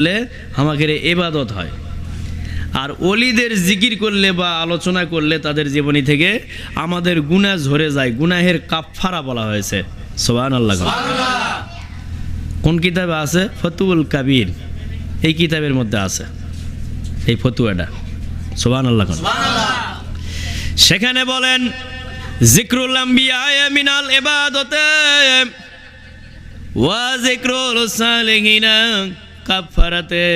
করলে আমাদের এবাদত হয়। আর অলিদের জিকির করলে বা আলোচনা করলে তাদের জীবনী থেকে আমাদের গুনাহ ঝরে যায়। গুনাহের কাফফারা বলা হয়েছে। সোবান আল্লাহ কোন কিতাবে আছে? ফতুল কাবির। এই কিতাবের মধ্যে আছে। এই ফতুয়াটা। সোবান আল্লাহ সেখানে বলেন জিক্রুল মিনাল ইবাদতে ওয়া জিক্রুল সালিহিনা কাফারাতে।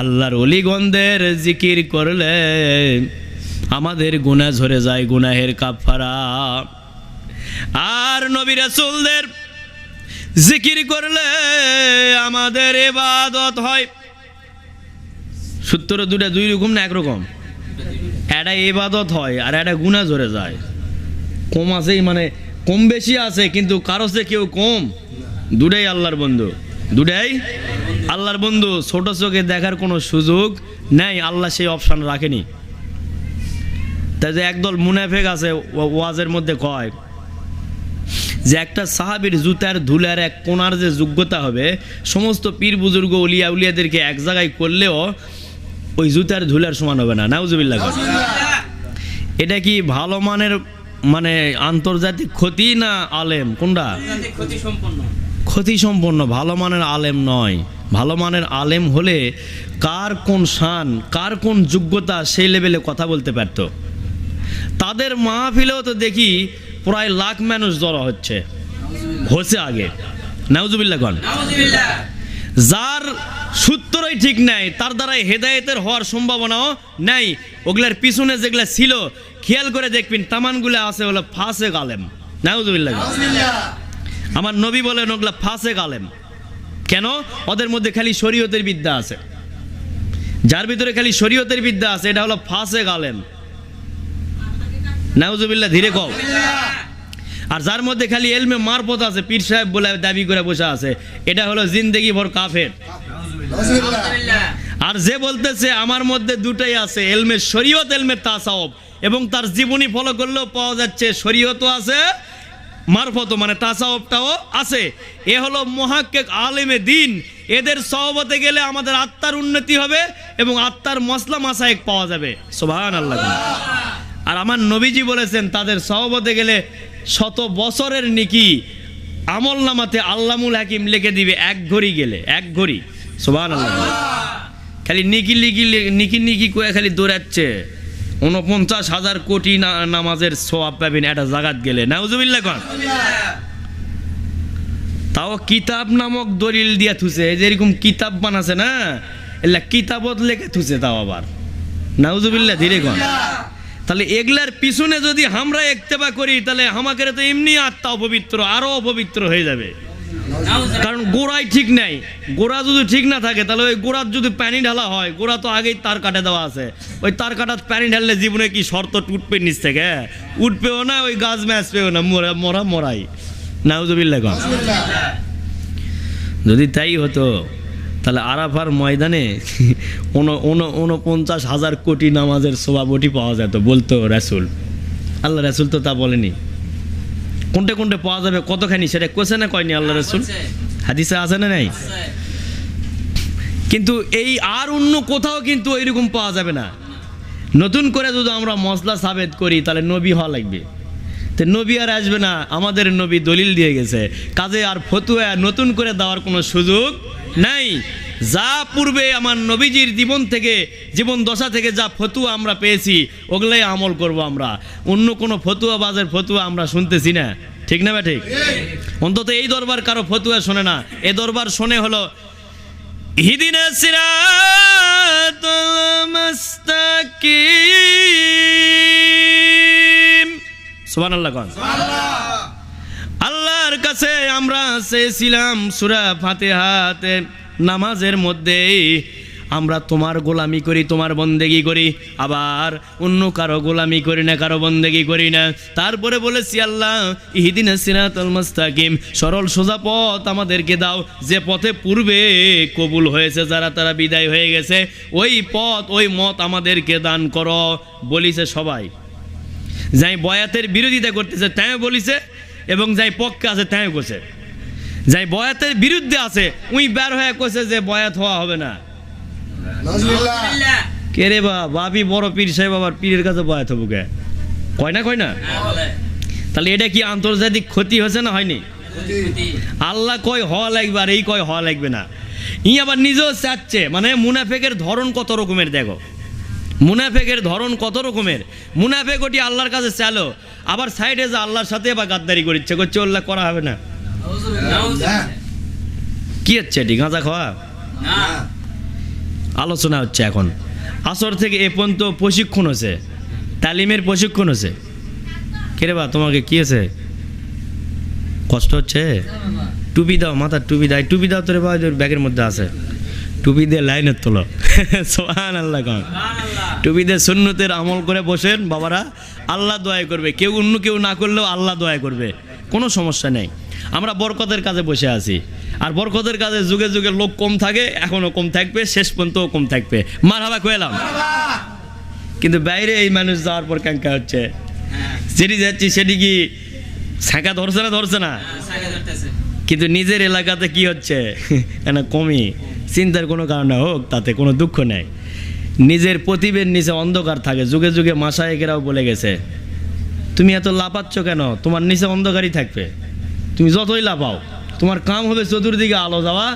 আল্লাহর অলিগন্ধের জিকির করলে আমাদের গুনাহ ঝরে যায়, গুনাহের কাফারা। আর নবী রাসূলদের জিকির করলে আমাদের ইবাদত হয়। সূত্র দুটা দুই রকম না একরকম একটা ইবাদত হয় আর একটা গুণা ঝরে যায়। কম আছেই মানে কম বেশি আছে, কিন্তু কারও সে কেউ কম। দুটাই আল্লাহর বন্ধু। দুটাই আল্লাহর বন্ধু। ছোট চোখে দেখার কোনো সুযোগ নেই, আল্লাহ সেই অপশান রাখেনি। তাই যে একদল মুনাফেক আছে ওয়াজের মধ্যে কয় যে একটা সাহাবির জুতার ধুলার এক কোনার যে যোগ্যতা হবে, সমস্ত পীর বুজুর্গ, উলিয়া উলিয়াদেরকে এক জায়গায় করলেও ওই জুতার ধুলার সমান হবে না। নাউজুবিল্লাহ। এটা কি ভালো মানের মানে আন্তর্জাতিক ক্ষতি না আলেম? কোনটা? ক্ষতি সম্পন্ন। ক্ষতি সম্পন্ন ভালো মানের আলেম নয়। ভালো মানের আলেম হলে কার কোন শান কার কোন যোগ্যতা সেই লেভেলে কথা বলতে পারত। তাদের মাহফিলেও তো দেখি প্রায় লাখ মানুষ জড়ো হচ্ছে। হচ্ছে আগে। নাউজুবিল্লাহ গণ যার সূত্রই ঠিক নাই তার দ্বারাই হেদায়েতের হওয়ার সম্ভাবনাও নাই। ওগুলার পিছনে যেগুলা ছিল খেয়াল করে দেখবেন তামানগুলো আছে হলো ফাসে আলেম। নাউজুবিল্লাহ। আমার নবী বলেন ওগুলা ফাঁসে গালেম কেন? ওদের মধ্যে খালি শরীয়তের বিদ্যা আছে। যার ভিতরে খালি শরীয়তের বিদ্যা আছে এটা হলো ফাঁসে আলেম। নাউজুবিল্লাহ ধীরে কও। আর যার মধ্যে খালি এলমে মারপত আছে পীর সাহেব বলে দাবি করে বসে আছে এটা হলো জিন্দেগি ভর কাফের। আর যে বলতেছে আমার মধ্যে দুটাই আছে এলমে শরীয়ত এলমে তাসাওব এবং তার জীবনী ফলো করলেও পাওয়া যাচ্ছে শরীয়তও আছে মারফত মানে তাসাওবটাও আছে। এ হলো মহাক্কেক আলেমে দিন। এদের সহবতে গেলে আমাদের আত্মার উন্নতি হবে এবং আত্মার মশলা মাসায়েক পাওয়া যাবে। সোভান আল্লাহ আর আমার নবীজি বলেছেন, তাদের সহবতে গেলে শত বছরের নিকি আমল নামাতে আল্লামুল হাকিম লিখে দিবে এক ঘড়ি গেলে, এক ঘড়ি। সোভান আল্লাহ খালি নিকি লিকি নিকি নিকি করে খালি দৌড়াচ্ছে। উনপঞ্চাশ হাজার কোটি নামাজের সোয়াব পাবেন একটা জাগাত গেলে। নাউজুবিল্লাহ কন। তাও কিতাব নামক দলিল দিয়া থুছে এই যে এরকম কিতাব বানাছে না, এলা কিতাবত লেখে থুছে তাও আবার। নাউজুবিল্লাহ, ধীরে কন। তাহলে এগুলার পিছনে যদি আমরা একতেবা করি, তাহলে আমাকে তো এমনি আত্মা অপবিত্র, আরও অপবিত্র হয়ে যাবে। কারণ গোড়াই ঠিক নাই। গোড়া যদি ঠিক না থাকে, তাহলে ওই গোড়ার যদি প্যানি ঢালা হয়, গোড়া তো আগেই তার কাটে দেওয়া আছে। ওই তার কাটার প্যানি ঢাললে জীবনে কি শর্ত উঠবে নিচ থেকে উঠবেও না, ওই গাছ ম্যাচ পেও না, মরা মরা মরাই। নাউজুবিল্লাহ কম যদি তাই হতো, তাহলে আরাফার ময়দানে উন, উন- উনপঞ্চাশ হাজার কোটি নামাজের সভাপতি পাওয়া যেত, বলতো রাসুল। আল্লাহ রাসুল তো তা বলেনি। কোনটা কোনটা পাওয়া যাবে কতখানি সেটা কোসে না কয়নি আল্লাহ রাসুল। হাদিসে আছে না নাই? কিন্তু এই আর অন্য কোথাও কিন্তু এরকম পাওয়া যাবে না। নতুন করে যদি আমরা মশলা সাবেদ করি তাহলে নবী হওয়া লাগবে। তো নবী আর আসবে না আমাদের নবী দলিল দিয়ে গেছে। কাজে আর ফতুয়া নতুন করে দেওয়ার কোনো সুযোগ নাই। যা পূর্বে আমার নবীজির জীবন থেকে জীবন দশা থেকে যা ফতুয়া আমরা পেয়েছি ওগুলাই আমল করব আমরা। অন্য কোনো ফতুয়া বাজের ফতুয়া আমরা শুনতেছি না। ঠিক না ঠিক অন্তত এই দরবার কারও ফতুয়া শোনে না। এ দরবার শোনে হলো হিদিনা আল্লাহর কাছে আমরা চেয়েছিলাম সূরা ফাতিহাতে নামাজের মধ্যে আমরা তোমার গোলামি করি, তোমার বন্দেগি করি, আবার অন্য কারও গোলামি করি না, কারও বন্দেগি করি না। তারপরে বলেছি, আল্লাহ, ইহিদিন সিরাতুল মুস্তাকিম, সরল সোজা পথ আমাদেরকে দাও। যে পথে পূর্বে কবুল হয়েছে, যারা তারা বিদায় হয়ে গেছে, ওই পথ, ওই মত আমাদেরকে দান করো, বলিছে সবাই। যাই বয়াতের বিরোধিতা করতেছে তাই বলিছে, এবং যাই পক্ষে আছে তাই করছে। যাই বয়াতের বিরুদ্ধে আছে উই বের হয়ে কইছে যে বয়াত হওয়া হবে না। কে রে বা বাবি বড় পীর সাহেব আবার পীরের কাছে বয়াত হব কে? কয় না কয় না? হ্যাঁ, তাহলে এটা কি আন্তর্জাতিক ক্ষতি হয়েছে না হয়নি। আল্লাহ কয় হওয়া লাগবে আর এই কয় হওয়া লাগবে না। ই আবার নিজেও চাচ্ছে মানে মুনাফেকের ধরন কত রকমের দেখো। মুনাফেকের ধরন কত রকমের। মুনাফেক ওটি আল্লাহর কাছে চালো আবার সাইডে যে আল্লাহর সাথে বা গাদ্দারি করছে করছে উল্লাহ করা হবে না। কি হচ্ছে এটি? গাঁজা খাওয়া? আলোচনা হচ্ছে এখন। আসর থেকে এ পর্যন্ত প্রশিক্ষণ হচ্ছে তালিমের প্রশিক্ষণ হচ্ছে কেরে বা তোমাকে কি আছে কষ্ট হচ্ছে? টুপি দাও মাথার টুপি দাও। টুপি দাও তোরে বা ব্যাগের মধ্যে আছে। টুপি দিয়ে লাইনের তোলো। সোহান আল্লাহ কন। টুপি দিয়ে সুন্নতের আমল করে বসেন বাবারা। আল্লাহ দোয়া করবে। কেউ অন্য কেউ না করলেও আল্লাহ দোয়া করবে। কোনো সমস্যা নেই। আমরা বরকতের কাজে বসে আছি। আর বরকতের কাজে যুগে যুগে লোক কম থাকে এখনও কম থাকবে শেষ পর্যন্তও কম থাকবে। মার হাবা কয়েলাম কিন্তু বাইরে এই মানুষ যাওয়ার পর ক্যাঙ্কা হচ্ছে। যেটি যাচ্ছি সেটি কি ছাঁকা ধরছে না ধরছে না? হ্যাঁ। কিন্তু নিজের এলাকাতে কি হচ্ছে? না কমই চিন্তার কোনো কারণে হোক তাতে কোনো দুঃখ নেই। নিজের প্রতিবের নিচে অন্ধকার থাকে। যুগে যুগে মাসায়েকেরাও বলে গেছে তুমি এত লাপাচ্ছ কেন? তোমার নিচে অন্ধকারই থাকবে। তুমি যতই লাপাও তোমার কাম হবে চতুর্দিকে আলো যাওয়া